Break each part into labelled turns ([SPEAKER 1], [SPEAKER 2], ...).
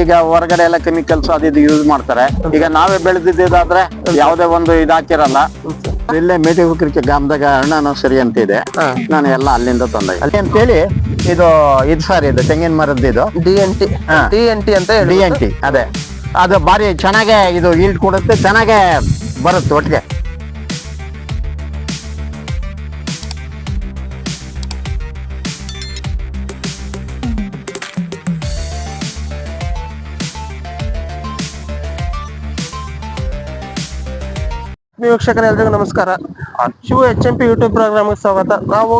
[SPEAKER 1] ಈಗ ಹೊರಗಡೆ ಎಲ್ಲ ಕೆಮಿಕಲ್ಸ್ ಅದು ಇದು ಯೂಸ್ ಮಾಡ್ತಾರೆ. ಈಗ ನಾವೇ ಬೆಳೆದಿದ್ದಾದ್ರೆ ಯಾವುದೇ ಒಂದು ಇದಾಕಿರಲ್ಲ ಇಲ್ಲೇ ಮೇಟಿಹುಕರಿಕೆ ಗ್ರಾಮದಾಗ ಅಣ್ಣನ ನರ್ಸರಿ ಅಂತ ಇದೆ. ನಾನು ಎಲ್ಲ ಅಲ್ಲಿಂದ ತಂದೆ. ಅಲ್ಲಿ ಅಂತೇಳಿ ಇದು ಇದ್ ಸಾರಿ ಇದು ತೆಂಗಿನ ಮರದ್ದು ಇದು.
[SPEAKER 2] D N T. D N T ಅಂತ
[SPEAKER 1] ಡಿ ಎನ್ ಟಿ ಅದೇ. ಅದು ಬಾರಿ ಚೆನ್ನಾಗೆ ಇದು ಈಲ್ಡ್ ಕೊಡುತ್ತೆ ಚೆನ್ನಾಗೆ ಬರುತ್ತೆ ಒಟ್ಟಿಗೆ.
[SPEAKER 2] ವೀಕ್ಷಕರ, ಎಲ್ರಿಗೂ ನಮಸ್ಕಾರ. Shiva H M P YouTube ಪ್ರೋಗ್ರಾಮ್ಗೆ ಸ್ವಾಗತ. ನಾವು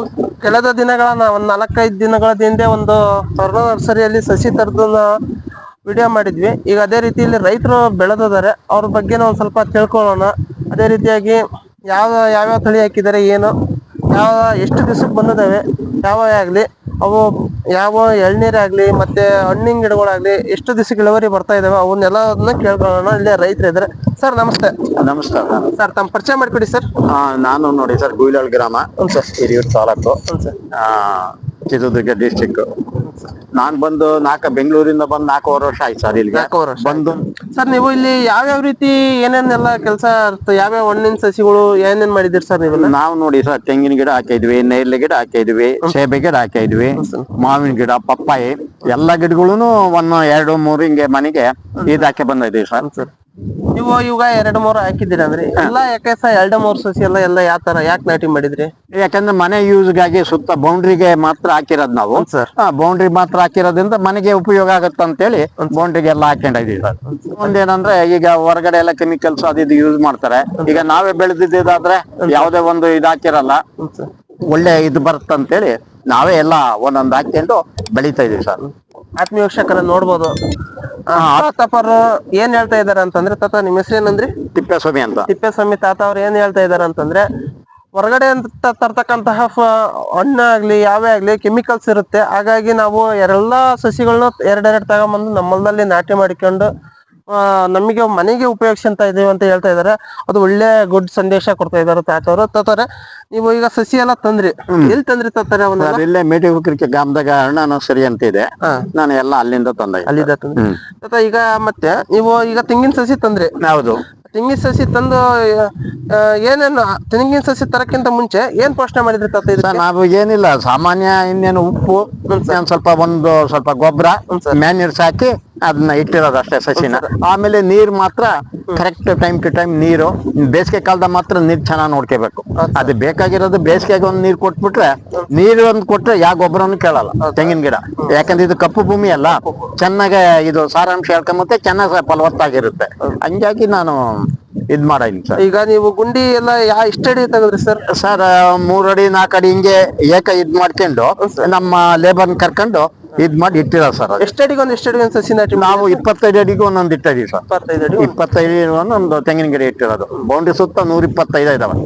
[SPEAKER 2] ಕಳೆದ ದಿನಗಳ ಒಂದು ಒಂದ್ ನಾಲ್ಕೈದು ದಿನಗಳ ಹಿಂದೆ ಒಂದು ಸ್ವರ್ಣ ನರ್ಸರಿಯಲ್ಲಿ ಸಸಿ ತರದನ್ನ ವಿಡಿಯೋ ಮಾಡಿದ್ವಿ. ಈಗ ಅದೇ ರೀತಿಯಲ್ಲಿ ರೈತರು ಬೆಳೆದಿದ್ದಾರೆ. ಅವ್ರ ಬಗ್ಗೆ ನಾವು ಸ್ವಲ್ಪ ತಿಳ್ಕೊಳ್ಳೋಣ. ಅದೇ ರೀತಿಯಾಗಿ ಯಾವ, ಯಾವ್ಯಾವ ತಳಿ ಹಾಕಿದ್ದಾರೆ, ಏನು, ಯಾವ, ಎಷ್ಟು ದಿವಸಕ್ಕೆ ಬಂದಿದ್ದಾವೆ, ಯಾವ ಆಗ್ಲಿ ಅವು ಯಾವ ಎಳ್ನೀರಾಗಲಿ ಆಗ್ಲಿ ಮತ್ತೆ ಹಣ್ಣಿನ ಗಿಡಗಳಾಗ್ಲಿ ಎಷ್ಟು ದಿವಸಕ್ಕೆ ಇಳುವರಿ ಬರ್ತಾ ಇದಾವೆ ಅವನ್ನೆಲ್ಲದನ್ನ ಕೇಳ್ಕೊಳ್ಳೋಣ. ಇಲ್ಲೇ ರೈತರು ಇದ್ದಾರೆ ಸರ್ ನಮಸ್ತೆ.
[SPEAKER 1] ನಮಸ್ಕಾರ.
[SPEAKER 2] ಸರ್ ತಮ್ಮ ಪರಿಚಯ ಮಾಡಿಕೊಡಿ ಸರ್.
[SPEAKER 1] ನಾನು ನೋಡಿ ಸರ್ ಗುಯಿಲಾಳ್ ಗ್ರಾಮ ಹಿರಿಯೂರು ತಾಲೂಕು. ಚಿತ್ರದುರ್ಗ ಡಿಸ್ಟಿಕ್ ನಾನ್ ಬಂದು ನಾಲ್ಕ ಬೆಂಗಳೂರಿಂದ ಬಂದ್ ನಾಲ್ಕೂವರೆ ವರ್ಷ ಆಯ್ತು ಸರ್ ಇಲ್ಲಿ
[SPEAKER 2] ನಾಲ್ಕೂವರೆ ವರ್ಷ
[SPEAKER 1] ಬಂದು
[SPEAKER 2] ಸರ್ ನೀವು ಇಲ್ಲಿ ಯಾವ್ಯಾವ ರೀತಿ ಏನೇನೆಲ್ಲ ಕೆಲಸ ಯಾವ್ಯಾವ ಹಣ್ಣಿನ ಸಸಿಗಳು ಏನೇನ್ ಮಾಡಿದಿರಿ ಸರ್ ನೀವು
[SPEAKER 1] ನಾವು ನೋಡಿ ಸರ್ ತೆಂಗಿನ ಗಿಡ ಹಾಕಿದ್ವಿ ನೇರಳೆ ಗಿಡ ಹಾಕಿದ್ವಿ ಸೇಬೆ ಗಿಡ ಹಾಕಿದ್ವಿ ಮಾವಿನ ಗಿಡ ಪಪ್ಪಾಯಿ ಎಲ್ಲಾ ಗಿಡಗಳು ಒಂದು ಎರಡು ಮೂರು ಹಿಂಗೆ ಮನೆಗೆ ಇದ್ ಹಾಕಿ ಬಂದಿದ್ದೀವಿ ಸರ್.
[SPEAKER 2] ಸರ್. ನೀವು ಇವಾಗ ಎರಡು ಮೂರು ಹಾಕಿದ್ದೀರಾ ಅಂದ್ರೆ ಎಲ್ಲ ಯಾಕೆ ಎರಡು ಮೂರು ಸಸಿ ಎಲ್ಲ ಎಲ್ಲ ಯಾವ ತರ ಯಾಕೆ ನಾಟಿ ಮಾಡಿದ್ರಿ?
[SPEAKER 1] ಯಾಕಂದ್ರೆ ಮನೆ ಯೂಸ್ಗಾಗಿ ಸುತ್ತ ಬೌಂಡ್ರಿಗೆ ಮಾತ್ರ ಹಾಕಿರೋದು ನಾವು.
[SPEAKER 2] ಸರ್.
[SPEAKER 1] ಬೌಂಡ್ರಿ ಮಾತ್ರ ಹಾಕಿರೋದ್ರಿಂದ ಮನೆಗೆ ಉಪಯೋಗ ಆಗುತ್ತೆ ಅಂತೇಳಿ ಬೌಂಡ್ರಿಗೆ ಎಲ್ಲ ಹಾಕೊಂಡಿದೀವಿ ಸರ್. ಒಂದೇನಂದ್ರೆ ಈಗ ಹೊರಗಡೆ ಎಲ್ಲ ಕೆಮಿಕಲ್ಸ್ ಅದ್ ಇದು ಯೂಸ್ ಮಾಡ್ತಾರೆ. ಈಗ ನಾವೇ ಬೆಳೆದಿದ್ದಾದ್ರೆ ಯಾವುದೇ ಒಂದು ಇದು ಹಾಕಿರಲ್ಲ. ಒಳ್ಳೆ ಇದು ಬರುತ್ತಂತೇಳಿ ನಾವೇ ಎಲ್ಲ ಒಂದೊಂದು ಹಾಕೊಂಡು ಬೆಳಿತಾ ಇದೀವಿ ಸರ್.
[SPEAKER 2] ಆತ್ಮೀಯ ವೀಕ್ಷಕರ ನೋಡ್ಬೋದು. ತಪ್ಪರು ಏನ್ ಹೇಳ್ತಾ ಇದಾರೆ ಅಂತಂದ್ರೆ ತಾತ ನಿಮ್ ಹೆಸರು ಏನಂದ್ರಿ?
[SPEAKER 1] ತಿಪ್ಪೇಸ್ವಾಮಿ ಅಂತ.
[SPEAKER 2] ತಿಪ್ಪೇಸ್ವಾಮಿ ತಾತ ಅವ್ರು ಏನ್ ಹೇಳ್ತಾ ಇದಾರೆ ಅಂತಂದ್ರೆ ಹೊರಗಡೆ ಅಂತ ತರ್ತಕ್ಕಂತಹ ಫ- ಹಣ್ಣಾಗ್ಲಿ ಯಾವೇ ಆಗ್ಲಿ ಕೆಮಿಕಲ್ಸ್ ಇರುತ್ತೆ. ಹಾಗಾಗಿ ನಾವು ಎಲ್ಲಾ ಸಸಿಗಳನ್ನ ಎರಡೆರಡು ತಗೊಂಬಂದು ನಮ್ಮಲ್ದಲ್ಲಿ ನಾಟಿ ಮಾಡಿಕೊಂಡು ನಮಗೆ ಮನೆಗೆ ಉಪಯೋಗಿಸ್ಕೊಂತ ಇದೀವಿ ಅಂತ ಹೇಳ್ತಾ ಇದ್ದಾರೆ ಅದು ಒಳ್ಳೆ ಗುಡ್ ಸಂದೇಶ ಕೊಡ್ತಾ ಇದ್ದಾರೆ ತಾತವ್ರು ತಾತಾರೆ ನೀವು ಈಗ ಸಸಿ ಎಲ್ಲ ತಂದ್ರಿ. ಎಲ್ಲಿ ತಂದ್ರಿ ತಾತಾರೆ
[SPEAKER 1] ಸರ್ ಇಲ್ಲೇ ಮೇಟಿಹುಕರಿಕೆ ಗ್ರಾಮದಾಗ ಅಣ್ಣನ ಸರಿ ಅಂತ ಇದೆ. ನಾನು ಎಲ್ಲ ಅಲ್ಲಿಂದ ತಂದೆ. ಅಲ್ಲಿಂದ
[SPEAKER 2] ತಾತ ಈಗ ಮತ್ತೆ ನೀವು ಈಗ ತೆಂಗಿನ ಸಸಿ ತಂದ್ರಿ.
[SPEAKER 1] ಹೌದು.
[SPEAKER 2] ತೆಂಗಿನ ಸಸಿ ತಂದು ಏನೇನು ತೆಂಗಿನ ಸಸಿ ತರಕ್ಕಿಂತ ಮುಂಚೆ ಏನ್ ಪೋಷಣೆ ಮಾಡಿದ್ರಿ ತಾತ ಇದಕ್ಕೆ?
[SPEAKER 1] ನಾವು ಏನಿಲ್ಲ. ಸಾಮಾನ್ಯ ಇನ್ನೇನು ಉಪ್ಪು ಸ್ವಲ್ಪ ಒಂದು ಸ್ವಲ್ಪ ಗೊಬ್ಬರ ಮ್ಯಾನ್ಯೂರ್ಸ್ ಹಾಕಿ ಅದನ್ನ ಇಟ್ಟಿರೋದು ಅಷ್ಟೇ ಸಸಿನ. ಆಮೇಲೆ ನೀರ್ ಮಾತ್ರ ಕರೆಕ್ಟ್ ಟೈಮ್ ಟು ಟೈಮ್ ನೀರು. ಬೇಸಿಗೆ ಕಾಲದ ಮಾತ್ರ ನೀರ್ ಚೆನ್ನಾಗಿ ನೋಡ್ಕೋಬೇಕು. ಅದು ಬೇಕಾಗಿರೋದು ಬೇಸಿಗೆಗೆ ಒಂದು ನೀರ್ ಕೊಟ್ಬಿಟ್ರೆ ನೀರು ಒಂದ್ ಕೊಟ್ರೆ ಯಾವ ಗೊಬ್ಬರನು ಕೇಳಲ್ಲ ತೆಂಗಿನ ಗಿಡ. ಯಾಕಂದ್ರೆ ಇದು ಕಪ್ಪು ಭೂಮಿ ಅಲ್ಲ. ಚೆನ್ನಾಗೆ ಇದು ಸಾರಾಂಶ ಹೇಳ್ಕೊಂಬತ್ತೆ ಚೆನ್ನಾಗಿ ಫಲವತ್ತಾಗಿರುತ್ತೆ. ಹಂಗಾಗಿ ನಾನು ಇದ್ ಮಾಡೀನಿ ಸರ್.
[SPEAKER 2] ಈಗ ನೀವು ಗುಂಡಿ ಎಲ್ಲ ಯಾ ತಗದ್ರಿ ಅಡಿ ತೆಗದ್ರಿ ಸರ್?
[SPEAKER 1] ಸರ್ ಮೂರ್ ಅಡಿ ನಾಲ್ಕು ಅಡಿ ಹಿಂಗೆ ಏಕ ಇದ್ ಮಾಡ್ಕೊಂಡು ನಮ್ಮ ಲೇಬರ್ ಕರ್ಕೊಂಡು ಇದ್ ಮಾಡಿ ಇಟ್ಟಿರ ಸರ್
[SPEAKER 2] ಎಷ್ಟಡಿಗೆ ಒಂದು ಎಷ್ಟು ಅಡಿಗೆ ಒಂದು ಸಸಿ ನಾಟಿ
[SPEAKER 1] ನಾವು ಇಪ್ಪತ್ತೈದು ಅಡಿಗೆ ಒಂದೊಂದು ಇಟ್ಟಿದೀವಿ ಸರ್.
[SPEAKER 2] ಇಪ್ಪತ್ತೈದು ಅಡಿ
[SPEAKER 1] ಇಪ್ಪತ್ತೈದು ಒಂದೊಂದು ತೆಂಗಿನ ಗಿಡ ಇಟ್ಟಿರೋದು. ಬೌಂಡ್ರಿ ಸುತ್ತ ನೂರ ಇಪ್ಪತ್ತೈದು ಇದಾವೆ.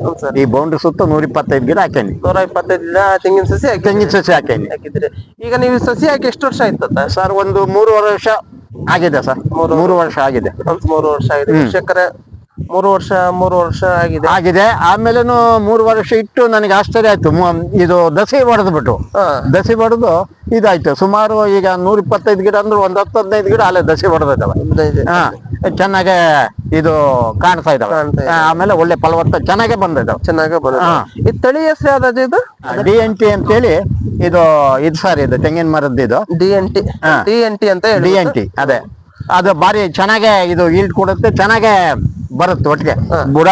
[SPEAKER 1] ಈ ಬೌಂಡ್ರಿ ಸುತ್ತ ನೂರ ಇಪ್ಪತ್ತೈದು ಗಿಡ ಹಾಕೇನಿ
[SPEAKER 2] ನೂರ ಇಪ್ಪತ್ತೈದು ಗಿಡ ತೆಂಗಿನ ಸಸಿ
[SPEAKER 1] ತೆಂಗಿನ ಸಸಿ ಹಾಕೇನಿ
[SPEAKER 2] ಹಾಕಿದ್ರಿ. ಈಗ ನೀವು ಸಸಿ ಹಾಕಿ ಎಷ್ಟು ವರ್ಷ ಆಯ್ತದ?
[SPEAKER 1] ಸರ್? ಒಂದು ಮೂರುವರೆ ವರ್ಷ ಆಗಿದೆ ಸರ್. ಮೂರು ವರ್ಷ ಆಗಿದೆ.
[SPEAKER 2] ಮೂರು ವರ್ಷ ಆಗಿದೆ. ಮೂರು ವರ್ಷ ಮೂರು ವರ್ಷ ಆಗಿದೆ.
[SPEAKER 1] ಆಗಿದೆ. ಆಮೇಲೆ ಮೂರು ವರ್ಷ ಇಟ್ಟು ನನಗೆ ಆಶ್ಚರ್ಯ ಆಯ್ತು. ಇದು ದಸಿ ಹೊಡೆದು ಬಿಟ್ಟು ದಸೆ ಹೊಡೆದು ಇದಾಯ್ತು. ಸುಮಾರು ಈಗ ನೂರ ಇಪ್ಪತ್ತೈದು ಗಿಡ ಅಂದ್ರೆ ಒಂದ್ ಹತ್ತು ಹದಿನೈದು ಗಿಡ ಅಲ್ಲೇ ದಸಿ ಹೊಡೆದಿದ್ದಾವೆ. ಹಾ. ಚೆನ್ನಾಗೆ ಇದು ಕಾಣ್ತಾ ಇದಾವೆ. ಆಮೇಲೆ ಒಳ್ಳೆ ಫಲವತ್ತ ಚೆನ್ನಾಗೆ ಬಂದಿದ್ದಾವೆ.
[SPEAKER 2] ಚೆನ್ನಾಗೆ ಬಂದ. ಈ ತಳಿ ಹೆಸರು ಯಾವ್ದು ಇದು?
[SPEAKER 1] ಡಿ ಎನ್ ಟಿ ಅಂತೇಳಿ ಇದು ಇದು ಸರ್ ಇದು ತೆಂಗಿನ ಮರದ್ದು ಇದು
[SPEAKER 2] D N T. D N T ಅಂತ ಹೇಳಿ
[SPEAKER 1] ಡಿ ಎನ್ ಟಿ. ಅದೇ. ಅದು ಬಾರಿ ಚೆನ್ನಾಗೆ ಇದು ಈಲ್ಡ್ ಕೊಡುತ್ತೆ ಚೆನ್ನಾಗೆ ಬರುತ್ತೆ ಒಟ್ಟಿಗೆ. ಬುಡ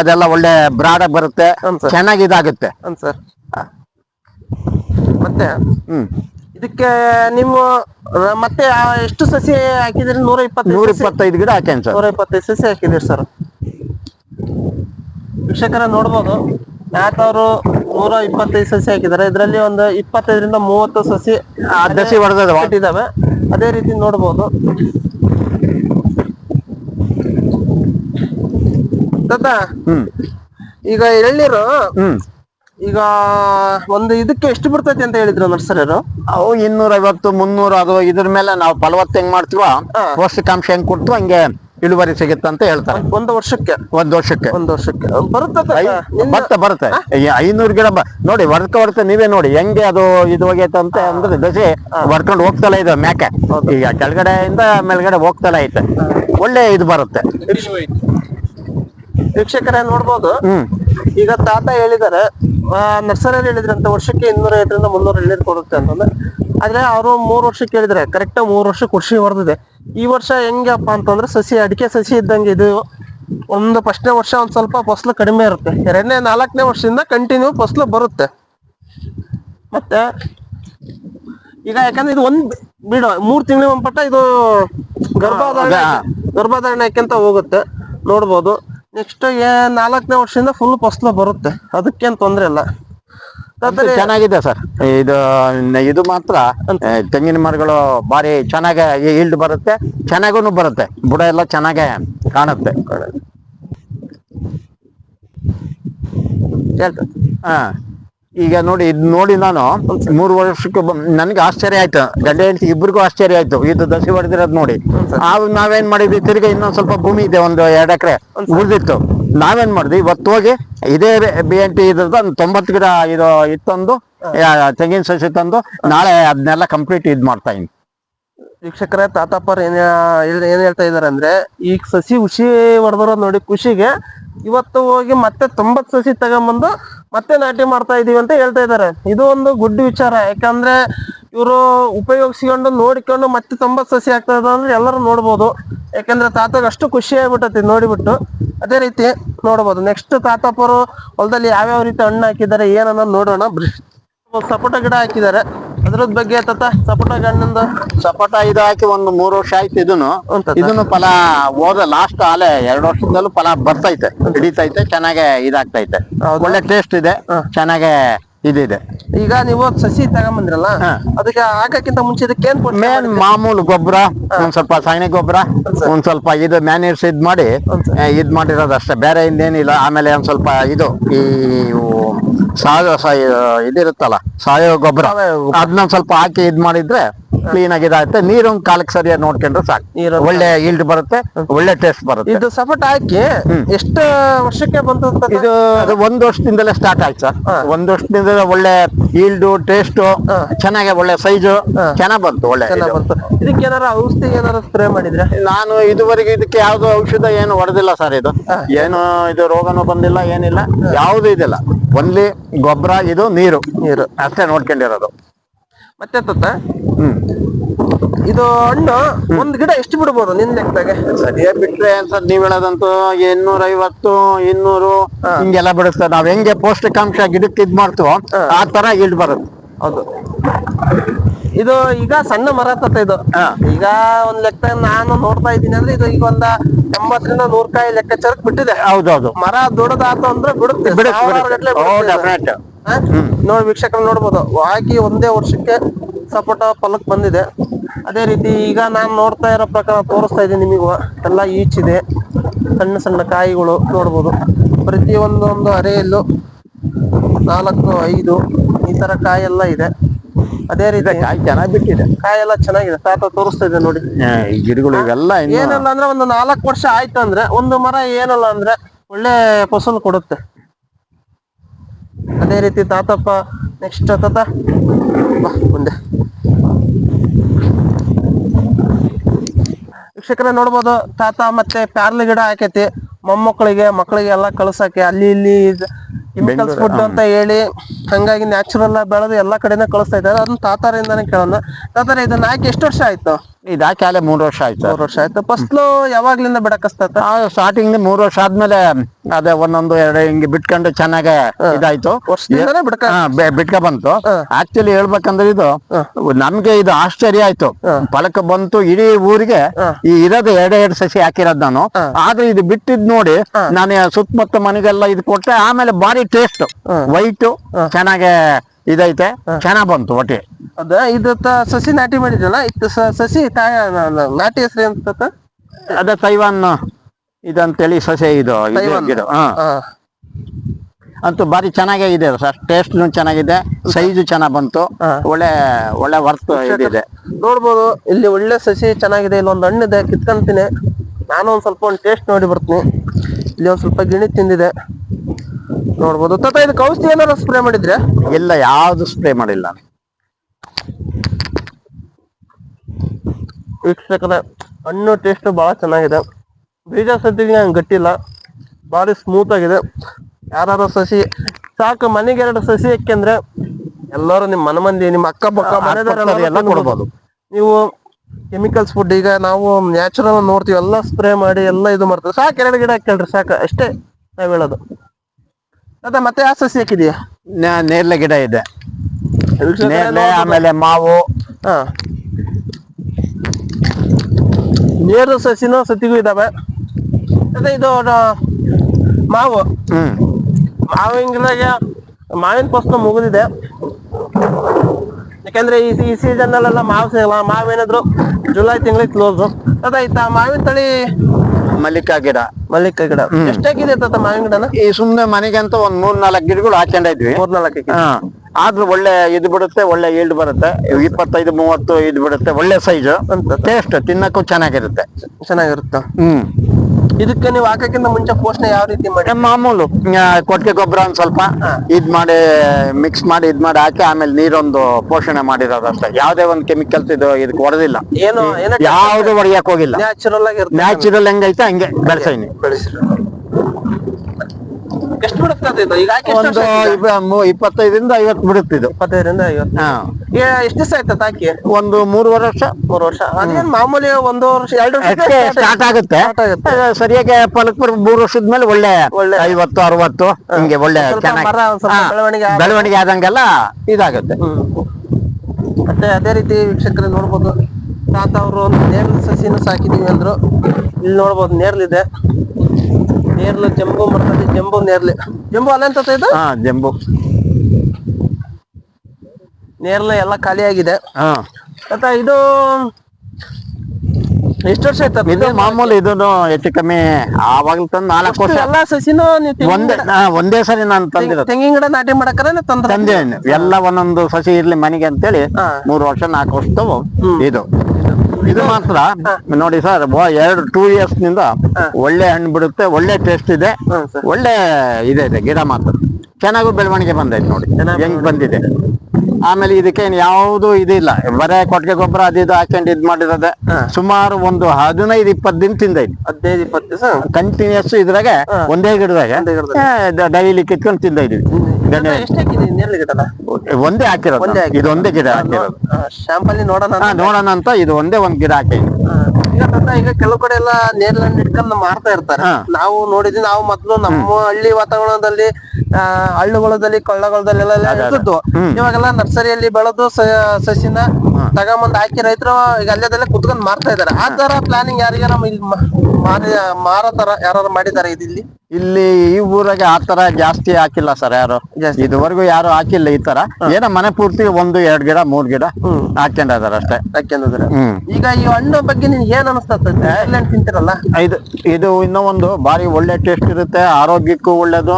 [SPEAKER 1] ಅದೆಲ್ಲ ಒಳ್ಳೆ ಬ್ರಾಡ ಬರುತ್ತೆ ಚೆನ್ನಾಗಿ ಇದಾಗುತ್ತೆ.
[SPEAKER 2] ಸರ್. ಮತ್ತೆ
[SPEAKER 1] ಹ್ಮ್.
[SPEAKER 2] ಇದಕ್ಕೆ ನೀವು ಮತ್ತೆ ಎಷ್ಟು ಸಸಿ ಹಾಕಿದ್ರಿ ನೂರ ಇಪ್ಪತ್ತು
[SPEAKER 1] ನೂರ ಇಪ್ಪತ್ತೈದು ಗಿಡ ಹಾಕೇನ್ ಸರ್.
[SPEAKER 2] ನೂರ ಇಪ್ಪತ್ತೈದು ಸಸಿ ಹಾಕಿದ್ರಿ ಸರ್. ವೀಕ್ಷಕರ ನೋಡ್ಬೋದು ಮ್ಯಾತ್ ಅವರು ನೂರ ಇಪ್ಪತ್ತೈದು ಸಸಿ ಹಾಕಿದ್ದಾರೆ. ಇದರಲ್ಲಿ ಒಂದು ಇಪ್ಪತ್ತೈದರಿಂದ ಮೂವತ್ತು ಸಸಿ
[SPEAKER 1] ದಸಿ ಹೊಡೆದವ
[SPEAKER 2] ಇಟ್ಟಿದ್ದಾವೆ. ಅದೇ ರೀತಿ ನೋಡ್ಬೋದು. ತಾತ ಈಗ ಎಳ್ನೀರು
[SPEAKER 1] ಹ್ಮ್.
[SPEAKER 2] ಈಗ ಒಂದು ಇದಕ್ಕೆ ಎಷ್ಟು ಬರ್ತೈತಿ ಅಂತ ಹೇಳಿದ್ರು ನರ್ಸರಿಯರು
[SPEAKER 1] ಅವು ಇನ್ನೂರ ಐವತ್ತು ಮುನ್ನೂರು ಅದು ಇದ್ರ ಮೇಲೆ ನಾವು ಫಲವತ್ತ ಹೆಂಗ್ ಮಾಡ್ತೀವ. ಪೌಷ್ಟಿಕಾಂಶ ಹೆಂಗ್ ಕೊಡ್ತೀವ ಹಂಗೆ ಇಳುವರಿ ಸಿಗುತ್ತೆ ಅಂತ ಹೇಳ್ತಾರೆ.
[SPEAKER 2] ಒಂದು ವರ್ಷಕ್ಕೆ?
[SPEAKER 1] ಒಂದ್ ವರ್ಷಕ್ಕೆ.
[SPEAKER 2] ಒಂದು ವರ್ಷಕ್ಕೆ. ಬರುತ್ತೆ
[SPEAKER 1] ಬರುತ್ತೆ. ಬರುತ್ತೆ ಐನೂರು ಗಿಡ ನೋಡಿ ವರ್ಕ ವರ್ಕ ನೀವೇ ನೋಡಿ ಹೆಂಗೆ ಅದು ಇದು ಹೋಗೈತೆ ಅಂತ ಅಂದ್ರೆ ದಸಿ ವರ್ಕೊಂಡು ಹೋಗ್ತಲೇ ಇದೆ ಮ್ಯಾಕೆ. ಈಗ ಕೆಳಗಡೆಯಿಂದ ಮೇಲ್ಗಡೆ ಹೋಗ್ತಲೇ ಐತೆ. ಒಳ್ಳೆ ಇದು ಬರುತ್ತೆ.
[SPEAKER 2] ವೀಕ್ಷಕರೇ ನೋಡ್ಬೋದು. ಈಗ ತಾತ ಹೇಳಿದಾರೆ ನರ್ಸರಿಯಲ್ಲಿ ಹೇಳಿದ್ರಂತ ವರ್ಷಕ್ಕೆ ಇನ್ನೂರ ಐದರಿಂದ ಮುನ್ನೂರ ಎಳ್ನೀರು ಕೊಡುತ್ತೆ ಅಂತಂದ್ರೆ ಆದ್ರೆ ಅವರು ಮೂರ್ ವರ್ಷಕ್ಕೆ ಹೇಳಿದ್ರೆ ಕರೆಕ್ಟ್ ಮೂರ್ ವರ್ಷ ಕೃಷಿ ಹೊಡೆದಿದೆ ಈ ವರ್ಷ ಹೆಂಗಪ್ಪ ಅಂತಂದ್ರೆ ಸಸಿ ಅಡಿಕೆ ಸಸಿ ಇದ್ದಂಗೆ ಇದು ಒಂದು ಫಸ್ಟ್ನೇ ವರ್ಷ ಒಂದ್ ಸ್ವಲ್ಪ ಫಸಲು ಕಡಿಮೆ ಇರುತ್ತೆ. ಎರಡನೇ ನಾಲ್ಕನೇ ವರ್ಷದಿಂದ ಕಂಟಿನ್ಯೂ ಫಸಲು ಬರುತ್ತೆ. ಮತ್ತೆ ಈಗ ಯಾಕಂದ್ರೆ ಇದು ಒಂದ್ ಬಿಡ ಮೂರ್ ತಿಂಗಳ ಪಟ್ಟ ಇದು ಗರ್ಭಧಾರಣೆ ಯಾಕೆಂತ ಹೋಗುತ್ತೆ. ನೋಡ್ಬೋದು. ನೆಕ್ಸ್ಟ್ ನಾಲ್ಕನೇ ವರ್ಷದಿಂದ ಫುಲ್ ಫಸ್ಲು ಬರುತ್ತೆ. ಅದಕ್ಕೇನ್ ತೊಂದ್ರೆ ಇಲ್ಲ.
[SPEAKER 1] ಚೆನ್ನಾಗಿದೆ ಸರ್. ಇದು ಇದು ಮಾತ್ರ ತೆಂಗಿನ ಮರಗಳು ಬಾರಿ ಚೆನ್ನಾಗಿ ಈಲ್ಡ್ ಬರುತ್ತೆ. ಚೆನ್ನಾಗೂ ಬರುತ್ತೆ. ಬುಡ ಎಲ್ಲ ಚೆನ್ನಾಗೆ ಕಾಣುತ್ತೆ.
[SPEAKER 2] ಹೇಳ್ತಾರೆ
[SPEAKER 1] ಹಾ. ಈಗ ನೋಡಿ, ಇದ್ ನೋಡಿ ನಾನು ಮೂರು ವರ್ಷಕ್ಕೆ ನನ್ಗೆ ಆಶ್ಚರ್ಯ ಆಯ್ತು. ಗಂಡ ಹೆಂಡತಿ ಇಬ್ರಿಗೂ ಆಶ್ಚರ್ಯ ಆಯ್ತು. ಇದು ದಸಿ ಹೊಡೆದಿರೋದು ನೋಡಿ. ಆ ನಾವೇನ್ ಮಾಡಿದ್ವಿ? ತಿರ್ಗಿ ಇನ್ನೊಂದ್ ಸ್ವಲ್ಪ ಭೂಮಿ ಇದೆ, ಒಂದು ಎರಡ್ ಎಕರೆ ಉಳಿದಿತ್ತು. ನಾವೇನ್ ಮಾಡಿದ್ವಿ? ಇವತ್ತು ಹೋಗಿ ಇದೇ ಬಿ ಎನ್ ಟಿ ಇದ್ರದ್ದು ಒಂದು ತೊಂಬತ್ತು ಗಿಡ ಇದು ಇತ್ತಂದು ತೆಂಗಿನ ಸಸಿ ತಂದು ನಾಳೆ ಅದನ್ನೆಲ್ಲ ಕಂಪ್ಲೀಟ್ ಇದ್ ಮಾಡ್ತಾ ಇನ್
[SPEAKER 2] ಶಿಕ್ಷಕರ ತಾತಪ್ಪರ್ ಏನ್ ಏನ್ ಏನ್ ಹೇಳ್ತಾ ಇದಾರೆ ಅಂದ್ರೆ ಈಗ ಸಸಿ ಹುಷಿ ಹೊಡೆದಿರೋದ್ ನೋಡಿ ಖುಷಿಗೆ ಇವತ್ತು ಹೋಗಿ ಮತ್ತೆ ತೊಂಬತ್ ಸಸಿ ತಗೊಂಬಂದು ಮತ್ತೆ ನಾಟಿ ಮಾಡ್ತಾ ಇದೀವಿ ಅಂತ ಹೇಳ್ತಾ ಇದಾರೆ ಇದು ಒಂದು ಗುಡ್ ವಿಚಾರ. ಯಾಕಂದ್ರೆ ಇವರು ಉಪಯೋಗಿಸ್ಕೊಂಡು ನೋಡಿಕೊಂಡು ಮತ್ತೆ ತುಂಬಾ ಸಸಿ ಆಗ್ತಾ ಇದೆ ಅಂದ್ರೆ ಎಲ್ಲರೂ ನೋಡ್ಬೋದು. ಯಾಕಂದ್ರೆ ತಾತಗ ಅಷ್ಟು ಖುಷಿ ಆಗ್ಬಿಟ್ಟತಿ ನೋಡಿಬಿಟ್ಟು. ಅದೇ ರೀತಿ ನೋಡ್ಬೋದು. ನೆಕ್ಸ್ಟ್ ತಾತಪ್ಪರು ಹೊಲದಲ್ಲಿ ಯಾವ್ಯಾವ ರೀತಿ ಹಣ್ಣು ಹಾಕಿದ್ದಾರೆ ಏನನ್ನ ನೋಡೋಣ. ಸಪೋಟ ಗಿಡ ಹಾಕಿದ್ದಾರೆ. ಅದ್ರದ್ ಬಗ್ಗೆ ತತ್ತ ಸಪೋಟ ಹಣ್ಣಿಂದ
[SPEAKER 1] ಸಪೋಟ ಇದು ಹಾಕಿ ಒಂದು ಮೂರು ವರ್ಷ ಆಯ್ತು ಇದನ್ನು? ಇದನ್ನು ಫಲ ಹೋದ ಲಾಸ್ಟ್ ಆಲೆ ಎರಡು ವರ್ಷದಲ್ಲೂ ಫಲ ಬರ್ತೈತೆ ಹಿಡಿತೈತೆ ಚೆನ್ನಾಗೆ ಇದಾಗ್ತೈತೆ. ಒಳ್ಳೆ ಟೇಸ್ಟ್ ಇದೆ ಚೆನ್ನಾಗೆ ಇದಿದೆ.
[SPEAKER 2] ಈಗ ನೀವು ಸಸಿ ತಗೊಂಬಂದ್ರಲ್ಲ. ಅದಕ್ಕೆ ಹಾಕಕ್ಕಿಂತ ಮುಂಚೆ ಇದಕ್ಕೆ?
[SPEAKER 1] ಮೇನ್ ಮಾಮೂಲು ಗೊಬ್ಬರ ಒಂದ್ ಸ್ವಲ್ಪ ಸಗಣಿ ಗೊಬ್ಬರ ಒಂದ್ ಸ್ವಲ್ಪ ಇದು ಮ್ಯಾನ್ಯೂರ್ಸ್ ಇದ್ ಮಾಡಿ ಇದ್ ಮಾಡಿರೋದು ಅಷ್ಟೇ ಬೇರೆ ಇಂದೇನಿಲ್ಲ ಆಮೇಲೆ ಒಂದ್ ಸ್ವಲ್ಪ ಇದು ಈ ಸಾವಯವ ಸಾಯ ಇದಿರುತ್ತಲ್ಲ ಸಾವಯವ ಗೊಬ್ಬರ. ಅದನ್ನ ಸ್ವಲ್ಪ ಹಾಕಿ ಇದ್ ಮಾಡಿದ್ರೆ ಕ್ಲೀನ್ ಆಗಿದಾಗುತ್ತೆ ನೀರು ಕಾಲಕ್ಕೆ ಸರಿಯಾಗಿ ನೋಡ್ಕೊಂಡ್ರೆ ಸಾಕು.
[SPEAKER 2] ನೀರು
[SPEAKER 1] ಒಳ್ಳೆ ಈಲ್ಡ್ ಬರುತ್ತೆ ಒಳ್ಳೆ ಟೇಸ್ಟ್ ಬರುತ್ತೆ.
[SPEAKER 2] ಇದು ಸಪೋರ್ಟ್ ಹಾಕಿ ಎಷ್ಟು ವರ್ಷಕ್ಕೆ ಬಂತು
[SPEAKER 1] ಇದು ಒಂದ್ ವರ್ಷದಿಂದಲೇ ಸ್ಟಾರ್ಟ್ ಆಯ್ತು ಸರ್. ಒಂದ್ ವರ್ಷದಿಂದ ಒಳ್ಳೆ ಈಲ್ಡು ಟೇಸ್ಟ್ ಚೆನ್ನಾಗಿ ಒಳ್ಳೆ ಸೈಜ್ ಚೆನ್ನಾಗ್ ಬಂತು ಒಳ್ಳೆ.
[SPEAKER 2] ಬಂತು. ಇದಕ್ಕೆ ಏನಾರ ಔಷಧಿ ಏನಾರ ಸ್ಪ್ರೇ ಮಾಡಿದ್ರೆ?
[SPEAKER 1] ನಾನು ಇದುವರೆಗೆ ಇದಕ್ಕೆ ಯಾವ್ದು ಔಷಧ ಏನು ಹೊಡೆದಿಲ್ಲ ಸರ್ ಇದು. ಏನು ಇದು ರೋಗನೂ ಬಂದಿಲ್ಲ ಏನಿಲ್ಲ. ಯಾವ್ದು ಇದಿಲ್ಲ. ಒನ್ಲಿ ಗೊಬ್ಬರ ಇದು ನೀರು.
[SPEAKER 2] ನೀರು.
[SPEAKER 1] ಅಷ್ಟೇ ನೋಡ್ಕೊಂಡಿರೋದು.
[SPEAKER 2] ಮತ್ತೆ ಇದು ಹಣ್ಣು ಒಂದ್ ಗಿಡ ಎಷ್ಟು ಬಿಡ್ಬೋದು ನಿನ್ ಲೆಕ್ಕದಾಗೆ?
[SPEAKER 1] ಸರಿಯ ಬಿಟ್ರೆ ಸರ್ ನೀವ್ ಹೇಳೋದಂತೂ ಇನ್ನೂರ ಐವತ್ತು ಇನ್ನೂರು ಹಿಂಗೆಲ್ಲ ಬಿಡುತ್ತೆ. ನಾವ್ ಹೆಂಗೆ ಪೌಷ್ಟಿಕಾಂಶ ಗಿಡಕ್ಕೆ ಇದ್ ಮಾಡ್ತೀವೋ ಆ ತರ ಇಲ್ಡ್ ಬರುತ್ತೆ.
[SPEAKER 2] ಹೌದು. ಇದು ಈಗ ಸಣ್ಣ ಮರ ತತ್ತ ಇದು. ಈಗ ಒಂದ್ ಲೆಕ್ಕ ನಾನು ನೋಡ್ತಾ ಇದ್ದೀನಿ ಅಂದ್ರೆ ಇದು ಈಗ ಒಂದ ಎಂಬತ್ತರಿಂದ ನೂರ್ ಕಾಯಿ ಲೆಕ್ಕಾಚಾರಕ್ಕೆ ಬಿಟ್ಟಿದೆ.
[SPEAKER 1] ಹೌದೌದು.
[SPEAKER 2] ಮರ ದೊಡ್ಡದಾತು ಅಂದ್ರೆ ಬಿಡುತ್ತೆ. ನೋಡಿ ವೀಕ್ಷಕರು ನೋಡ್ಬೋದು. ಹಾಕಿ ಒಂದೇ ವರ್ಷಕ್ಕೆ ಸಪೋಟ ಫಲಕ್ ಬಂದಿದೆ. ಅದೇ ರೀತಿ ಈಗ ನಾನ್ ನೋಡ್ತಾ ಇರೋ ಪ್ರಕಾರ ತೋರಿಸ್ತಾ ಇದ್ದೀನಿ ನಿಮಗೂ. ಎಲ್ಲ ಈಚಿದೆ ಸಣ್ಣ ಸಣ್ಣ ಕಾಯಿಗಳು ನೋಡ್ಬೋದು. ಪ್ರತಿ ಒಂದೊಂದು ಅರೆಯಲ್ಲೂ ನಾಲ್ಕು ಐದು ಈ ತರ ಕಾಯಿ ಎಲ್ಲ ಇದೆ. ಅದೇ ರೀತಿ
[SPEAKER 1] ಕಾಯಿ ಚೆನ್ನಾಗಿ ಬಿಟ್ಟಿದೆ.
[SPEAKER 2] ಕಾಯಿ ಎಲ್ಲ ಚೆನ್ನಾಗಿದೆ. ತಾತ ತೋರಿಸ್ತಾ ಇದೆ ನೋಡಿ.
[SPEAKER 1] ಗಿಡಗಳು ಇವೆಲ್ಲ
[SPEAKER 2] ಏನಲ್ಲ ಅಂದ್ರೆ ಒಂದು ನಾಲ್ಕು ವರ್ಷ ಆಯ್ತು ಅಂದ್ರೆ ಒಂದು ಮರ ಏನಲ್ಲ ಅಂದ್ರೆ ಒಳ್ಳೆ ಫಸಲು ಕೊಡುತ್ತೆ. ಅದೇ ರೀತಿ ತಾತಪ್ಪ ನೆಕ್ಸ್ಟ್ ತಾತ. ಬಾ ಮುಂದೆ. ವೀಕ್ಷಕರೇ ನೋಡ್ಬೋದು ತಾತ ಮತ್ತೆ ಪ್ಯಾರ್ಲ ಗಿಡ ಹಾಕೈತಿ. ಮೊಮ್ಮಕ್ಕಳಿಗೆ ಮಕ್ಕಳಿಗೆ ಎಲ್ಲ ಕಳ್ಸಕ್ಕೆ. ಅಲ್ಲಿ ಇಲ್ಲಿ ಕೆಮಿಕಲ್ಸ್ ಫುಡ್ ಅಂತ ಹೇಳಿ ಹಂಗಾಗಿ ನ್ಯಾಚುರಲ್ ಬೆಳೆದು ಎಲ್ಲಾ ಕಡೆನ ಕಳಿಸ್ತಾ ಇದ್ದಾರೆ. ಅದನ್ನ ತಾತಾರಿಂದಾನೇ ಕೇಳೋಣ. ತಾತಾರ ಇದನ್ನ ಹಾಕಿ ಎಷ್ಟು ವರ್ಷ ಆಯ್ತು?
[SPEAKER 1] ಇದು ಕಾಲೇ ಅಲ್ಲೇ ಮೂರು ವರ್ಷ ಆಯ್ತು?
[SPEAKER 2] ಮೂರ್ ವರ್ಷ ಆಯ್ತು. ಫಸ್ಲು ಯಾವಾಗ್ಲಿಂದ ಬಿಡಕಸ್ತ
[SPEAKER 1] ಸ್ಟಾರ್ಟಿಂಗ್ ಮೂರು ವರ್ಷ ಆದ್ಮೇಲೆ ಅದೇ ಒಂದೊಂದು ಎರಡು ಹಿಂಗೆ ಬಿಟ್ಕೊಂಡು ಚೆನ್ನಾಗೆ ಇದಾಯ್ತು. ಬಿಟ್ಕ ಬಂತು. ಆಕ್ಚುಲಿ ಹೇಳ್ಬೇಕಂದ್ರೆ ಇದು ನಮ್ಗೆ ಇದು ಆಶ್ಚರ್ಯ ಆಯ್ತು. ಫಲಕ ಬಂತು ಇಡೀ ಊರಿಗೆ ಈ ಇರೋದು ಎರಡ್ ಎರಡು ಸಸಿ ಹಾಕಿರೋದ್ ನಾನು. ಆದ್ರೆ ಇದು ಬಿಟ್ಟಿದ್ ನೋಡಿ ನಾನು ಸುತ್ತಮುತ್ತ ಮನೆಗೆಲ್ಲ ಇದು ಕೊಟ್ಟೆ. ಆಮೇಲೆ ಬಾರಿ ಟೇಸ್ಟ್ ವೈಟ್ ಚೆನ್ನಾಗೆ ಇದೈತೆ? ಚೆನ್ನಾಗ್ ಬಂತು ಒಟ್ಟಿ
[SPEAKER 2] ಅದ ಇದ ಸಸಿ ನಾಟಿ ಮಾಡಿದ್ರಲ್ಲ ಇದು ಸಸಿ ತಾಯ ನಾಟಿ ಹೆಸರು ಅಂತ
[SPEAKER 1] ಅದ ತೈವಾನ್ ಇದಂತೇಳಿ ಸಸಿ ಇದು ಗಿಡ. ಹಾ. ಅಂತೂ ಬಾರಿ ಚೆನ್ನಾಗೇ ಇದೆ ಸರ್. ಟೇಸ್ಟ್ ಚೆನ್ನಾಗಿದೆ ಸೈಜು ಚೆನ್ನಾಗ್ ಬಂತು. ಒಳ್ಳೆ ಒಳ್ಳೆ ವರ್ತ್ ಇದೆ
[SPEAKER 2] ನೋಡ್ಬೋದು ಇಲ್ಲಿ ಒಳ್ಳೆ ಸಸಿ ಚೆನ್ನಾಗಿದೆ ಇಲ್ಲೊಂದು ಹಣ್ಣಿದೆ ಕಿತ್ಕೊಂತೀನಿ. ನಾನು ಒಂದ್ ಸ್ವಲ್ಪ ಒಂದ್ ಟೇಸ್ಟ್ ನೋಡಿ ಬರ್ತೀನಿ. ಇಲ್ಲಿ ಒಂದ್ ಸ್ವಲ್ಪ ಗಿಣಿ ತಿಂದಿದೆ. ನೋಡ್ಬೋದು. ತಾತ ಇದಕ್ಕೆ ಔಷಧಿ ಏನಾರ ಸ್ಪ್ರೇ ಮಾಡಿದ್ರೆ?
[SPEAKER 1] ಇಲ್ಲ ಯಾವ್ದು ಸ್ಪ್ರೇ ಮಾಡಿಲ್ಲ.
[SPEAKER 2] ವೀಕ್ಷಕರ ಹಣ್ಣು ಟೇಸ್ಟ್ ಬಹಳ ಚೆನ್ನಾಗಿದೆ. ಬೀಜ ಸದ್ಯಕ್ಕೆ ಗಟ್ಟಿಲ್ಲ. ಭಾರಿ ಸ್ಮೂತ್ ಆಗಿದೆ. ಯಾರು ಸಸಿ ಸಾಕು ಮನೆಗೆ ಎರಡು ಸಸಿ ಯಾಕೆಂದ್ರೆ ಎಲ್ಲರೂ ನಿಮ್ಮ ಮನ ಮಂದಿ ನಿಮ್ಮ ಅಕ್ಕ ಪಕ್ಕ
[SPEAKER 1] ಎಲ್ಲ ಕೊಡ್ಬೋದು.
[SPEAKER 2] ನೀವು ಕೆಮಿಕಲ್ಸ್ ಫುಡ್ ಈಗ ನಾವು ನ್ಯಾಚುರಲ್ ನೋಡ್ತೀವಿ ಎಲ್ಲ ಸ್ಪ್ರೇ ಮಾಡಿ ಎಲ್ಲ ಇದು ಮಾಡ್ತೀವಿ. ಸಾಕು ಎರಡು ಗಿಡ ಹಾಕಲ್ರಿ ಸಾಕು ಅಷ್ಟೇ ನಾವ್ ಹೇಳೋದು. ಅದ ಮತ್ತೆ ಯಾವ ಸಸಿ ಹಾಕಿದೀಯ?
[SPEAKER 1] ನೇರಳೆ ಗಿಡ ಇದೆ. ನೇರಳೆ ಆಮೇಲೆ ಮಾವು.
[SPEAKER 2] ಹಾ. ನೀರು ಸಸಿನೂ ಸತಿಗೂ ಇದಾವೆ. ಅದೇ ಇದು ಮಾವು.
[SPEAKER 1] ಹ್ಮ್.
[SPEAKER 2] ಮಾವಿನ ಗಿಡಗೆ ಮಾವಿನ ಫಸ್ಟ್ ಮುಗಿದಿದೆ. ಯಾಕಂದ್ರೆ ಈ ಈ ಸೀಸನ್ ಅಲ್ಲೆಲ್ಲ ಮಾವು ಸಿಗಲ್ಲ ಮಾವು ಏನಾದ್ರು ಜುಲೈ ತಿಂಗಳಿಗೆ ಕ್ಲೋಸ್. ಅದಾಯ್ತಾ ಮಾವಿನ ತಳಿ
[SPEAKER 1] ಮಲ್ಲಿಕಾ ಗಿಡ.
[SPEAKER 2] ಮಲ್ಲಿಕ ಗಿಡ. ಎಷ್ಟಾಗಿದೆ ತಾತ ಮಾವಿನ ಗಿಡನ?
[SPEAKER 1] ಈ ಸುಮ್ನೆ ಮನೆಗೆ ಅಂತ ಒಂದ್ ಮೂರ್ ನಾಲ್ಕು ಗಿಡಗಳು ಹಾಕೊಂಡಿದ್ವಿ
[SPEAKER 2] ಮೂರ್ನಾಲ್ಕು
[SPEAKER 1] ಹಾ. ಆದ್ರೂ ಒಳ್ಳೆ ಇದು ಬಿಡುತ್ತೆ ಒಳ್ಳೆ ಈಲ್ಡ್ ಬರುತ್ತೆ. ಇಪ್ಪತ್ತೈದು ಮೂವತ್ತು ಇದು ಬಿಡುತ್ತೆ ಒಳ್ಳೆ ಸೈಜ್
[SPEAKER 2] ಅಂತ
[SPEAKER 1] ಟೇಸ್ಟ್ ತಿನ್ನಕ್ಕೂ ಚೆನ್ನಾಗಿರುತ್ತೆ.
[SPEAKER 2] ಚೆನ್ನಾಗಿರುತ್ತ?
[SPEAKER 1] ಹ್ಮ್.
[SPEAKER 2] ಇದಕ್ಕೆ ನೀವು ಹಾಕಕ್ಕಿಂತ ಮುಂಚೆ ಪೋಷಣೆ ಯಾವ ರೀತಿ ಮಾಡಿ?
[SPEAKER 1] ಮಾಮೂಲು. ಆ, ಕೊಟ್ಟಿಗೆ ಗೊಬ್ಬರ ಒಂದ್ ಸ್ವಲ್ಪ ಇದ್ ಮಾಡಿ ಮಿಕ್ಸ್ ಮಾಡಿ ಇದ್ ಮಾಡಿ ಹಾಕಿ ಆಮೇಲೆ ನೀರೊಂದು ಪೋಷಣೆ ಮಾಡಿರೋದು ಅಷ್ಟೇ. ಯಾವ್ದೇ ಒಂದು ಕೆಮಿಕಲ್ಸ್ ಇದು ಇದಕ್ಕೆ ಹೊಡೆದಿಲ್ಲ.
[SPEAKER 2] ಏನು ಏನೋ
[SPEAKER 1] ಯಾವ್ದು ಹೊಡೆಯಕ್ ಹೋಗಿಲ್ಲ.
[SPEAKER 2] ನ್ಯಾಚುರಲ್ ಆಗಿ
[SPEAKER 1] ನ್ಯಾಚುರಲ್ ಹೆಂಗೈತೆ ಹಂಗೆ ಬೆಳೆಸೈನಿ
[SPEAKER 2] ಬೆಳೆಸಿರೋ ಎಷ್ಟು ಬಿಡುತ್ತೆ ಇದು ಈಗ ಹಾಕಿ ಎಷ್ಟು
[SPEAKER 1] ಒಂದು
[SPEAKER 2] ವರ್ಷ ಆಗಿದೆ?
[SPEAKER 1] ಇಪ್ಪ- ಇದು ಇಪ್ಪತ್ತೈದರಿಂದ ಐವತ್ತು ಬಿಡುತ್ತಿದ್ದು
[SPEAKER 2] ಇಪ್ಪತ್ತೈದರಿಂದ ಐವತ್ತು.
[SPEAKER 1] ಹಾ.
[SPEAKER 2] ಈಗ ಎಷ್ಟು ದಿವಸ ಆಯ್ತಾ ಹಾಕಿ
[SPEAKER 1] ಒಂದು ಮೂರುವರೆ ವರ್ಷ.
[SPEAKER 2] ಮೂರು ವರ್ಷ. ಅದೇನ್ ಮಾಮೂಲಿ ಒಂದು ವರ್ಷ ಎರಡು ವರ್ಷ
[SPEAKER 1] ಅಷ್ಟೇ ಸ್ಟಾರ್ಟ್ ಆಗುತ್ತೆ.
[SPEAKER 2] Start ಆಗುತ್ತೆ.
[SPEAKER 1] ಅದು ಸರಿಯಾಗಿ ಫಲಕ್ ಬರ್ ಮೂರು ವರ್ಷದ ಮೇಲೆ ಒಳ್ಳೆ
[SPEAKER 2] ಒಳ್ಳೆ-
[SPEAKER 1] ಐವತ್ತು ಅರವತ್ತು ಹಿಂಗೆ ಒಳ್ಳೆ
[SPEAKER 2] ಸ್ವಲ್ಪ
[SPEAKER 1] ಚೆನ್ನಾಗಿ.
[SPEAKER 2] ಮರ ಒಂದ್ ಸ್ವಲ್ಪ
[SPEAKER 1] ಹಾ,
[SPEAKER 2] ಬೆಳವಣಿಗೆ ಆದ-
[SPEAKER 1] ಬೆಳವಣಿಗೆ ಆದಂಗೆಲ್ಲ ಇದಾಗುತ್ತೆ.
[SPEAKER 2] ಹ್ಮ್. ಮತ್ತೆ ಅದೇ ರೀತಿ ವೀಕ್ಷಕರ ನೋಡ್ಬೋದು. ತಾತ ಅವರು ಒಂದು ನೇರಳೆ ಸಸಿನೂ ಸಾಕಿದೀವಿ ಅಂದ್ರು. ಇಲ್ಲಿ ನೋಡ್ಬೋದು ನೇರ್ಲಿದೆ ನೇರ್ಲು ಜಂಬು ಬರ್ತದೆ ಜಂಬು ನೇರ್ಲಿ. ಜಂಬು ಅಲ್ಲ ಅಂತ ಇದು?
[SPEAKER 1] ಹಾ ಜಂಬು.
[SPEAKER 2] ನೇರ್ಲು ಎಲ್ಲ ಖಾಲಿ ಆಗಿದೆ.
[SPEAKER 1] ಹಾ.
[SPEAKER 2] ತಾತ ಇದು ಎಷ್ಟು ವರ್ಷ ಆಯ್ತು?
[SPEAKER 1] ಇದು ಮಾಮೂಲಿ ಇದನ್ನು ಹೆಚ್ಚು ಕಮ್ಮಿ ಆವಾಗ ತಂದು ನಾಲ್ಕು ವರ್ಷ.
[SPEAKER 2] ಎಲ್ಲಾ ಸಸಿನೂ ನೀವು
[SPEAKER 1] ಒಂದೇ ಹಾ, ಒಂದೇ ಸರಿ ನಾನು ತಂದಿರೋದು.
[SPEAKER 2] ತೆಂಗಿನ ಗಿಡ ನಾಟಿ ಮಾಡಕ್ರೆ ತಂದ್ರೆ?
[SPEAKER 1] ತಂದೆ ಎಲ್ಲ ಒಂದೊಂದು ಸಸಿ ಇರ್ಲಿ ಮನೆಗೆ ಅಂತೇಳಿ
[SPEAKER 2] ಹಾ.
[SPEAKER 1] ಮೂರು ವರ್ಷ ನಾಲ್ಕು ವರ್ಷದವು ಇದು. ಇದು ಮಾತ್ರ. ನೋಡಿ ಸರ್ ಎರಡು ಟೂ ಇಯರ್ಸ್ನಿಂದ ಒಳ್ಳೆ ಹಣ್ಣು ಬಿಡುತ್ತೆ ಒಳ್ಳೆ ಟೇಸ್ಟ್ ಇದೆ ಒಳ್ಳೆ ಇದೆ ಇದೆ ಗಿಡ ಮಾತ್ರ. ಚೆನ್ನಾಗೂ ಬೆಳವಣಿಗೆ ಬಂದೈತೆ ನೋಡಿ ಹೆಂಗ್ ಬಂದಿದೆ. ಆಮೇಲೆ ಇದಕ್ಕೆ ಯಾವುದು ಇದಿಲ್ಲ. ಬರೇ ಕೊಟ್ಟಿಗೆ ಗೊಬ್ಬರ ಅದು ಇದು ಹಾಕೊಂಡು ಇದ್ ಮಾಡಿರೋದೆ. ಸುಮಾರು ಒಂದು ಹದಿನೈದು ಇಪ್ಪತ್ತು ದಿನ ತಿಂದೈತಿ
[SPEAKER 2] ಹದಿನೈದು ಇಪ್ಪತ್ತು ದಿವಸ?
[SPEAKER 1] ಕಂಟಿನ್ಯೂಸ್ ಇದ್ರಾಗ ಒಂದೇ ಗಿಡದಾಗ. ಡೈಲಿ ಕಿತ್ಕೊಂಡು ತಿಂದಿದ್ವಿ
[SPEAKER 2] ಇದೀವಿ.
[SPEAKER 1] ಒಂದೇ ಹಾಕಿರೋದು. ಇದು ಒಂದೇ ಗಿಡ ಹಾಕಿರೋದು.
[SPEAKER 2] ಶಾಂಪಲ್ಲಿ ನೋಡೋಣ
[SPEAKER 1] ನೋಡೋಣ ಅಂತ ಇದು ಒಂದೇ ಒಂದ್ ಗಿಡ ಹಾಕಿ.
[SPEAKER 2] ಈಗ ಕೆಲವು ಕಡೆ ಎಲ್ಲ ನೇರ್ಲನ್ನ ಇಟ್ಕೊಂಡು ಮಾರ್ತಾ ಇರ್ತಾರೆ. ನಾವು ನೋಡಿದ್ವಿ ನಾವು ಮೊದಲು ನಮ್ಮ ಹಳ್ಳಿ ವಾತಾವರಣದಲ್ಲಿ ಹಳ್ಳಿಗಳದಲ್ಲಿ ಕೊಳ್ಳಗಳದಲ್ಲಿ ಎಲ್ಲ ಇರ್ತಿದ್ವು ಇವಾಗೆಲ್ಲಾ ನರ್ಸರಿಯಲ್ಲಿ ಬೆಳೆದು ಸ- ಸಸಿನ ತಗೊಂಬಂದ್ ಹಾಕಿ ರೈತರು ಈಗ ಅಲ್ಲೇದಲ್ಲೇ ಕುತ್ಕೊಂಡ್ ಮಾರ್ತಾ ಇದಾರೆ. ಆ ತರ ಪ್ಲಾನಿಂಗ್ ಯಾರಿಗಾರ ಇಲ್ಲಿ ಮಾರಿ ಮಾರೋ ತರ ಯಾರು ಮಾಡಿದಾರೆ ಇದಿಲ್ಲಿ?
[SPEAKER 1] ಇಲ್ಲಿ ಈ ಊರಾಗ ಆ ತರ ಜಾಸ್ತಿ ಹಾಕಿಲ್ಲ ಸರ್ ಯಾರು.
[SPEAKER 2] ಜಾಸ್ತಿ.
[SPEAKER 1] ಇದುವರೆಗೂ ಯಾರು ಹಾಕಿಲ್ಲ ಈ ತರ ಏನೋ ಮನೆ ಪೂರ್ತಿ ಒಂದು ಎರಡ್ ಗಿಡ ಮೂರ್ ಗಿಡ. ಹಾಕೊಂಡಿದಾರೆ ಅಷ್ಟೇ. ಹ್ಮ್.
[SPEAKER 2] ಈಗ ಈ ಹಣ್ಣು ಬಗ್ಗೆ ನಿನ್ಗೆ ಏನ್ ಅನಿಸ್ತದೆ? ತಿಂತಿರಲ್ಲ?
[SPEAKER 1] ಇದು ಇದು ಇನ್ನೂ ಒಂದು ಬಾರಿ ಒಳ್ಳೆ ಟೇಸ್ಟ್ ಇರುತ್ತೆ. ಆರೋಗ್ಯಕ್ಕೂ ಒಳ್ಳೇದು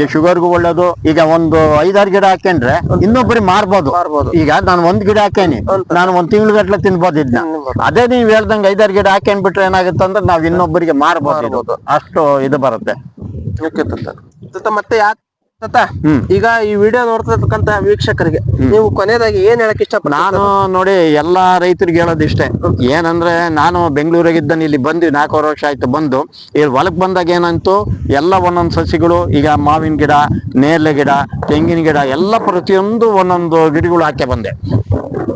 [SPEAKER 1] ಈ ಶುಗರ್ಗೂ ಒಳ್ಳೇದು. ಈಗ ಒಂದು ಐದಾರು ಗಿಡ ಹಾಕೊಂಡ್ರೆ ಇನ್ನೊಬ್ಬರಿಗೆ ಮಾರ್ಬೋದು.
[SPEAKER 2] ಮಾರ್ಬೋದು.
[SPEAKER 1] ಈಗ ನಾನು ಒಂದ್ ಗಿಡ ಹಾಕೇನಿ ನಾನು ಒಂದ್ ತಿಂಗಳ ಗಟ್ಲೆ ತಿನ್ಬೋದು. ಇದನ್ನ ಅದೇ ನೀವ್ ಹೇಳ್ದಂಗ ಐದಾರು ಗಿಡ ಹಾಕೊಂಡ್ ಬಿಟ್ರೆ ಏನಾಗುತ್ತೆ ಅಂದ್ರೆ ನಾವ್ ಇನ್ನೊಬ್ಬರಿಗೆ ಮಾರ್ಬೋದು ಇದು. ಅಷ್ಟು ಇದು ಬರುತ್ತೆ.
[SPEAKER 2] ಓಕೆ ತಾತ. ತಾತ ಮತ್ತೆ ತಾತ? ಈಗ ಈ ವಿಡಿಯೋ ನೋಡ್ತಿರ್ತಕ್ಕಂತ ವೀಕ್ಷಕರಿಗೆ ನೀವು ಕೊನೆಯದಾಗಿ ಏನ್ ಹೇಳಕ್ ಇಷ್ಟ
[SPEAKER 1] ನಾನು ನೋಡಿ ಎಲ್ಲಾ ರೈತರಿಗೆ ಹೇಳೋದು ಇಷ್ಟೇ. ಏನಂದ್ರೆ ನಾನು ಬೆಂಗಳೂರಾಗಿದ್ದಾನೆ ಇಲ್ಲಿ ಬಂದು ನಾಲ್ಕೂವರೆ ವರ್ಷ ಆಯ್ತು ಬಂದು. ಇಲ್ಲಿ ಹೊಲಕ್ ಬಂದಾಗ ಏನಂತು ಎಲ್ಲ ಒಂದೊಂದು ಸಸಿಗಳು ಈಗ ಮಾವಿನ ಗಿಡ ನೇರಳೆ ಗಿಡ ತೆಂಗಿನ ಗಿಡ ಎಲ್ಲ ಪ್ರತಿಯೊಂದು ಒಂದೊಂದು ಗಿಡಗಳು ಹಾಕಿ ಬಂದೆ.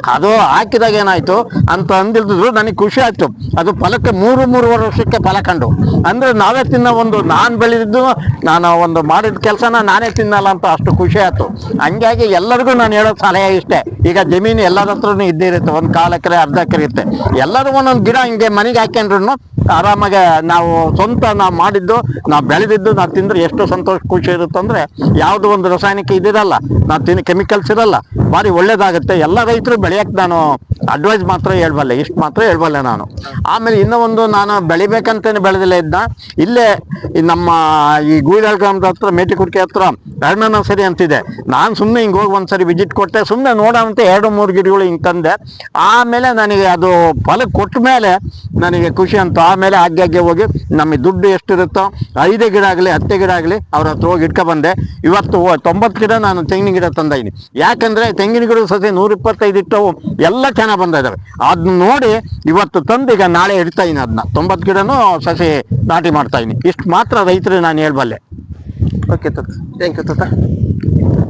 [SPEAKER 1] ಅದು ಹಾಕಿದಾಗ ಏನಾಯ್ತು? ಅಂತ ಅಂದಿಲ್ದಿದ್ರು ನನಗೆ ಖುಷಿ ಆಯ್ತು ಅದು ಫಲಕ್ಕೆ ಮೂರು, ಮೂರುವರೆ ವರ್ಷಕ್ಕೆ ಫಲ ಕಂಡು. ಅಂದ್ರೆ ನಾವೇ ತಿನ್ನೋ ಒಂದು, ನಾನ್ ಬೆಳೆದಿದ್ದು, ನಾನು ಒಂದು ಮಾಡಿದ ಕೆಲಸನ ನಾನೇ ತಿನ್ನಲ್ಲ ಅಂತ ಅಷ್ಟು ಖುಷಿ ಆಯ್ತು. ಹಂಗಾಗಿ ಎಲ್ಲರಿಗೂ ನಾನು ಹೇಳೋ ಸಲಹೆ ಇಷ್ಟೇ. ಈಗ ಜಮೀನು ಎಲ್ಲರ ಹತ್ರನೂ ಇದ್ದೇ ಇರುತ್ತೆ. ಒಂದು ಕಾಲು ಎಕರೆ, ಅರ್ಧ ಎಕರೆ ಇರುತ್ತೆ. ಎಲ್ಲರೂ ಒಂದೊಂದು ಗಿಡ ಹಿಂಗೆ ಮನೆಗೆ ಹಾಕೊಂಡ್ರು ಆರಾಮಾಗಿ ನಾವು ಸ್ವಂತ ನಾವು ಮಾಡಿದ್ದು, ನಾವು ಬೆಳೆದಿದ್ದು, ನಾವು ತಿಂದ್ರೆ ಎಷ್ಟು ಸಂತೋಷ ಖುಷಿ ಇರುತ್ತೆ ಅಂದ್ರೆ ಯಾವುದೋ ಒಂದು ರಾಸಾಯನಿಕ ಇದಿರಲ್ಲ ನಾವು ತಿನ್ನ ಕೆಮಿಕಲ್ಸ್ ಇರಲ್ಲ. ಭಾರಿ ಒಳ್ಳೇದಾಗುತ್ತೆ. ಎಲ್ಲ ರೈತರು ಬೆಳೆಯಕ್ ನಾನು ಅಡ್ವೈಸ್ ಮಾತ್ರ ಹೇಳ್ಬಲ್ಲೆ, ಇಷ್ಟು ಮಾತ್ರ ಹೇಳ್ಬಲ್ಲೆ ನಾನು. ಆಮೇಲೆ ಇನ್ನೂ ಒಂದು ನಾನು ಬೆಳಿಬೇಕಂತೇನೆ ಬೆಳೆದಿಲ್ಲ ಇದ್ದ ಇಲ್ಲೇ ನಮ್ಮ ಈ ಗೂಳಾಳ್ ಗ್ರಾಮದ ಹತ್ರ ಮೇಟಿಕುಡ್ಕೆ ಹತ್ರ ಅರಣ್ಯ ಸರಿ ಅಂತಿದೆ. ನಾನು ಸುಮ್ಮನೆ ಹಿಂಗೆ ಹೋಗಿ ಒಂದ್ಸರಿ ವಿಸಿಟ್ ಕೊಟ್ಟೆ. ಸುಮ್ಮನೆ ನೋಡೋಂತ ಎರಡು, ಮೂರು ಗಿಡಗಳು ಹಿಂಗೆ ತಂದೆ. ಆಮೇಲೆ ನನಗೆ ಅದು ಫಲ ಕೊಟ್ಟ ಮೇಲೆ ನನಗೆ ಖುಷಿ ಅಂತ ಆಮೇಲೆ ಆಗ್ಗೆ ಆಗ್ಗೆ ಹೋಗಿ ನಮ್ಮ ದುಡ್ಡು ಎಷ್ಟಿರುತ್ತೋ, ಐದೇ ಗಿಡ ಆಗಲಿ, ಹತ್ತೇ ಗಿಡ ಆಗಲಿ ಅವ್ರ ಹತ್ರ ಹೋಗಿ ಇಟ್ಕೊ ಬಂದೆ ಇವತ್ತು ತೊಂಬತ್ತು ಗಿಡ ನಾನು ತೆಂಗಿನ ಗಿಡ ತಂದಿದ್ದೀನಿ ಯಾಕಂದ್ರೆ ತೆಂಗಿನ ಗಿಡ ಸಸಿ ನೂರಿಪ್ಪತ್ತೈದು ಇಟ್ಟವು, ಎಲ್ಲ ಚೆನ್ನಾಗಿ ಬಂದಿದ್ದಾವೆ ಅದನ್ನ ನೋಡಿ ಇವತ್ತು ತಂದು ಈಗ ನಾಳೆ ಇಡ್ತಾ ಇದೀನಿ ಅದನ್ನ ತೊಂಬತ್ತು ಗಿಡನೂ ಸಸಿ ನಾಟಿ ಮಾಡ್ತಾ ಇದ್ದೀನಿ ಇಷ್ಟು ಮಾತ್ರ ರೈತರು ನಾನು ಹೇಳ್ಬಲ್ಲೆ.
[SPEAKER 2] ಓಕೆ ತಾತ. ಥ್ಯಾಂಕ್ ಯು ತಾತ.